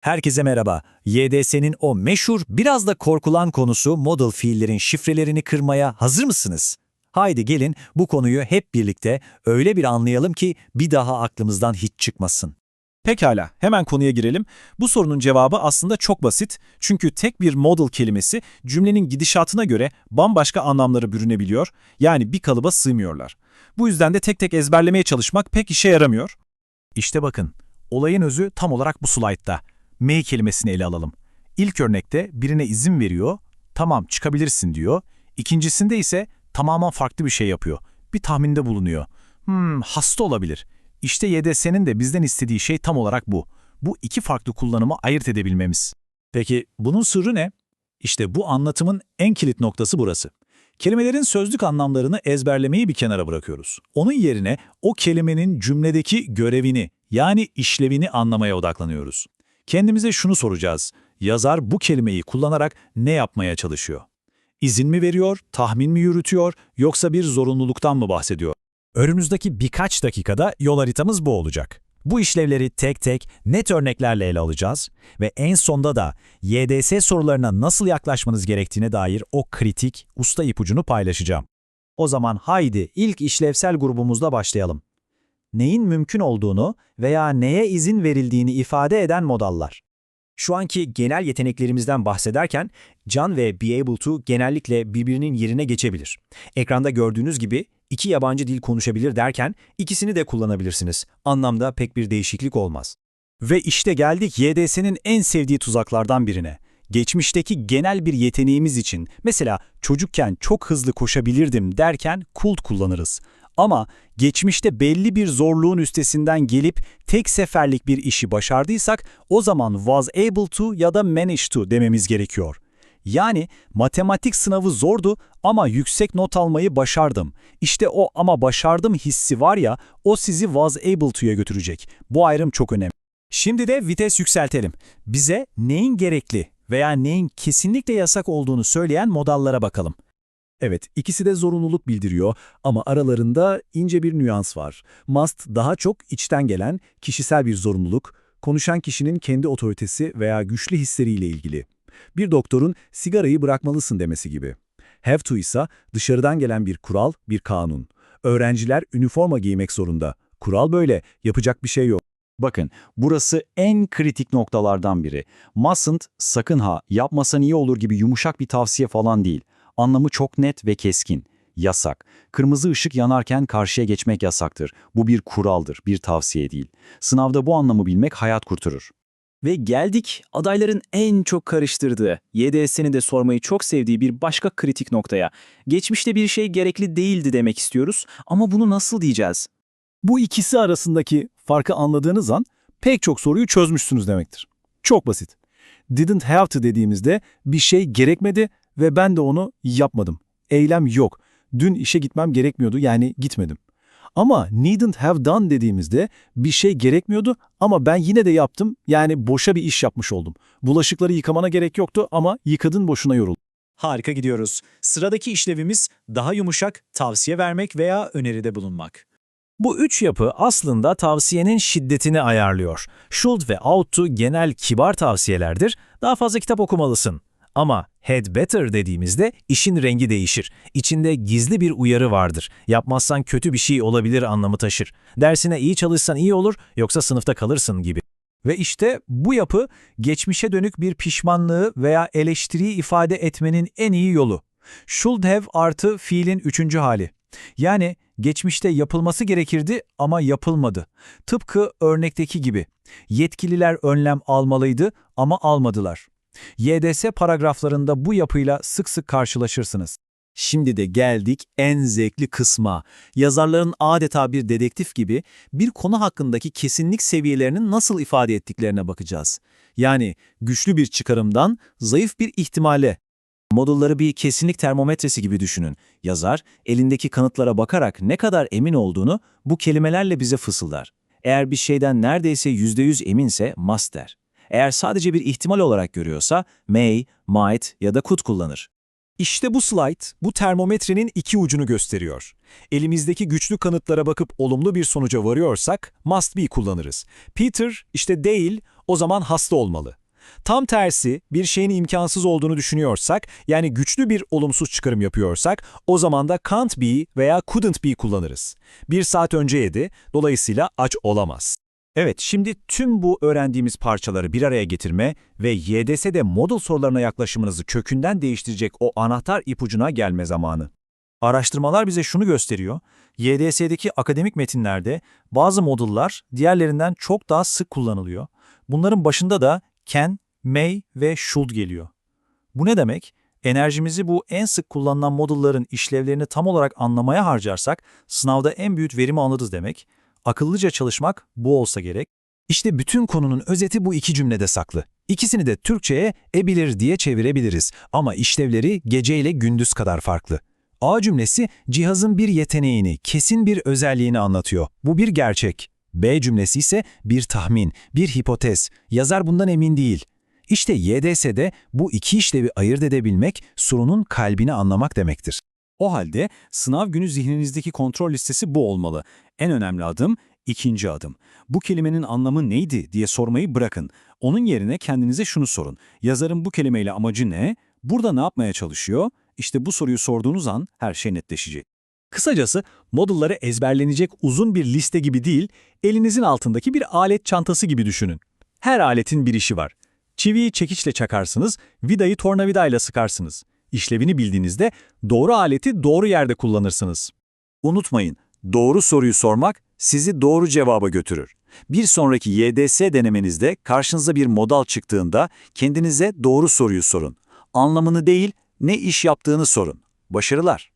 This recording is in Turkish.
Herkese merhaba. YDS'nin o meşhur, biraz da korkulan konusu model fiillerin şifrelerini kırmaya hazır mısınız? Haydi gelin bu konuyu hep birlikte öyle bir anlayalım ki bir daha aklımızdan hiç çıkmasın. Pekala, hemen konuya girelim. Bu sorunun cevabı aslında çok basit. Çünkü tek bir model kelimesi cümlenin gidişatına göre bambaşka anlamlara bürünebiliyor, yani bir kalıba sığmıyorlar. Bu yüzden de tek tek ezberlemeye çalışmak pek işe yaramıyor. İşte bakın, olayın özü tam olarak bu slaytta. May kelimesini ele alalım. İlk örnekte birine izin veriyor, tamam çıkabilirsin diyor. İkincisinde ise tamamen farklı bir şey yapıyor. Bir tahminde bulunuyor. Hmm, hasta olabilir. İşte YDS'nin de bizden istediği şey tam olarak bu. Bu iki farklı kullanımı ayırt edebilmemiz. Peki bunun sırrı ne? İşte bu anlatımın en kilit noktası burası. Kelimelerin sözlük anlamlarını ezberlemeyi bir kenara bırakıyoruz. Onun yerine o kelimenin cümledeki görevini yani işlevini anlamaya odaklanıyoruz. Kendimize şunu soracağız. Yazar bu kelimeyi kullanarak ne yapmaya çalışıyor? İzin mi veriyor, tahmin mi yürütüyor yoksa bir zorunluluktan mı bahsediyor? Önümüzdeki birkaç dakikada yol haritamız bu olacak. Bu işlevleri tek tek net örneklerle ele alacağız ve en sonda da YDS sorularına nasıl yaklaşmanız gerektiğine dair o kritik, usta ipucunu paylaşacağım. O zaman haydi ilk işlevsel grubumuzla başlayalım. Neyin mümkün olduğunu veya neye izin verildiğini ifade eden modallar. Şu anki genel yeteneklerimizden bahsederken can ve be able to genellikle birbirinin yerine geçebilir. Ekranda gördüğünüz gibi iki yabancı dil konuşabilir derken ikisini de kullanabilirsiniz. Anlamda pek bir değişiklik olmaz. Ve işte geldik YDS'nin en sevdiği tuzaklardan birine. Geçmişteki genel bir yeteneğimiz için mesela çocukken çok hızlı koşabilirdim derken could kullanırız. Ama geçmişte belli bir zorluğun üstesinden gelip tek seferlik bir işi başardıysak o zaman was able to ya da managed to dememiz gerekiyor. Yani matematik sınavı zordu ama yüksek not almayı başardım. İşte o ama başardım hissi var ya o sizi was able to'ya götürecek. Bu ayrım çok önemli. Şimdi de vites yükseltelim. Bize neyin gerekli veya neyin kesinlikle yasak olduğunu söyleyen modallara bakalım. Evet, ikisi de zorunluluk bildiriyor ama aralarında ince bir nüans var. Must daha çok içten gelen kişisel bir zorunluluk, konuşan kişinin kendi otoritesi veya güçlü hisleriyle ilgili. Bir doktorun sigarayı bırakmalısın demesi gibi. Have to ise dışarıdan gelen bir kural, bir kanun. Öğrenciler üniforma giymek zorunda. Kural böyle, yapacak bir şey yok. Bakın, burası en kritik noktalardan biri. Mustn't, sakın ha, yapmasan iyi olur gibi yumuşak bir tavsiye falan değil. Anlamı çok net ve keskin. Yasak. Kırmızı ışık yanarken karşıya geçmek yasaktır. Bu bir kuraldır, bir tavsiye değil. Sınavda bu anlamı bilmek hayat kurtarır. Ve geldik adayların en çok karıştırdığı, YDS'nin de sormayı çok sevdiği bir başka kritik noktaya. Geçmişte bir şey gerekli değildi demek istiyoruz ama bunu nasıl diyeceğiz? Bu ikisi arasındaki farkı anladığınız an pek çok soruyu çözmüşsünüz demektir. Çok basit. Didn't have to dediğimizde bir şey gerekmedi ve ben de onu yapmadım. Eylem yok. Dün işe gitmem gerekmiyordu yani gitmedim. Ama needn't have done dediğimizde bir şey gerekmiyordu ama ben yine de yaptım yani boşa bir iş yapmış oldum. Bulaşıkları yıkamana gerek yoktu ama yıkadın boşuna yoruldun. Harika gidiyoruz. Sıradaki işlevimiz daha yumuşak, tavsiye vermek veya öneride bulunmak. Bu üç yapı aslında tavsiyenin şiddetini ayarlıyor. Should ve ought to genel kibar tavsiyelerdir. Daha fazla kitap okumalısın. Ama had better dediğimizde işin rengi değişir. İçinde gizli bir uyarı vardır. Yapmazsan kötü bir şey olabilir anlamı taşır. Dersine iyi çalışsan iyi olur yoksa sınıfta kalırsın gibi. Ve işte bu yapı geçmişe dönük bir pişmanlığı veya eleştiriyi ifade etmenin en iyi yolu. Should have artı fiilin üçüncü hali. Yani geçmişte yapılması gerekirdi ama yapılmadı. Tıpkı örnekteki gibi. Yetkililer önlem almalıydı ama almadılar. YDS paragraflarında bu yapıyla sık sık karşılaşırsınız. Şimdi de geldik en zevkli kısma. Yazarların adeta bir dedektif gibi bir konu hakkındaki kesinlik seviyelerini nasıl ifade ettiklerine bakacağız. Yani güçlü bir çıkarımdan zayıf bir ihtimale. Modulları bir kesinlik termometresi gibi düşünün. Yazar, elindeki kanıtlara bakarak ne kadar emin olduğunu bu kelimelerle bize fısıldar. Eğer bir şeyden neredeyse %100 eminse must der. Eğer sadece bir ihtimal olarak görüyorsa may, might ya da could kullanır. İşte bu slide bu termometrenin iki ucunu gösteriyor. Elimizdeki güçlü kanıtlara bakıp olumlu bir sonuca varıyorsak must be kullanırız. Peter işte değil, o zaman hasta olmalı. Tam tersi bir şeyin imkansız olduğunu düşünüyorsak, yani güçlü bir olumsuz çıkarım yapıyorsak, o zaman da can't be veya couldn't be kullanırız. Bir saat önce yedi, dolayısıyla aç olamaz. Evet, şimdi tüm bu öğrendiğimiz parçaları bir araya getirme ve YDS'de model sorularına yaklaşımınızı kökünden değiştirecek o anahtar ipucuna gelme zamanı. Araştırmalar bize şunu gösteriyor. YDS'deki akademik metinlerde bazı modullar diğerlerinden çok daha sık kullanılıyor. Bunların başında da can, may ve should geliyor. Bu ne demek? Enerjimizi bu en sık kullanılan modulların işlevlerini tam olarak anlamaya harcarsak sınavda en büyük verimi alırız demek. Akıllıca çalışmak bu olsa gerek. İşte bütün konunun özeti bu iki cümlede saklı. İkisini de Türkçe'ye e bilir diye çevirebiliriz ama işlevleri gece ile gündüz kadar farklı. A cümlesi cihazın bir yeteneğini, kesin bir özelliğini anlatıyor. Bu bir gerçek. B cümlesi ise bir tahmin, bir hipotez. Yazar bundan emin değil. İşte YDS'de bu iki işlevi ayırt edebilmek sorunun kalbini anlamak demektir. O halde sınav günü zihninizdeki kontrol listesi bu olmalı. En önemli adım ikinci adım. Bu kelimenin anlamı neydi diye sormayı bırakın. Onun yerine kendinize şunu sorun. Yazarın bu kelimeyle amacı ne? Burada ne yapmaya çalışıyor? İşte bu soruyu sorduğunuz an her şey netleşecek. Kısacası modulları ezberlenecek uzun bir liste gibi değil, elinizin altındaki bir alet çantası gibi düşünün. Her aletin bir işi var. Çiviyi çekiçle çakarsınız, vidayı tornavidayla sıkarsınız. İşlevini bildiğinizde doğru aleti doğru yerde kullanırsınız. Unutmayın, doğru soruyu sormak sizi doğru cevaba götürür. Bir sonraki YDS denemenizde karşınıza bir modal çıktığında kendinize doğru soruyu sorun. Anlamını değil, ne iş yaptığını sorun. Başarılar.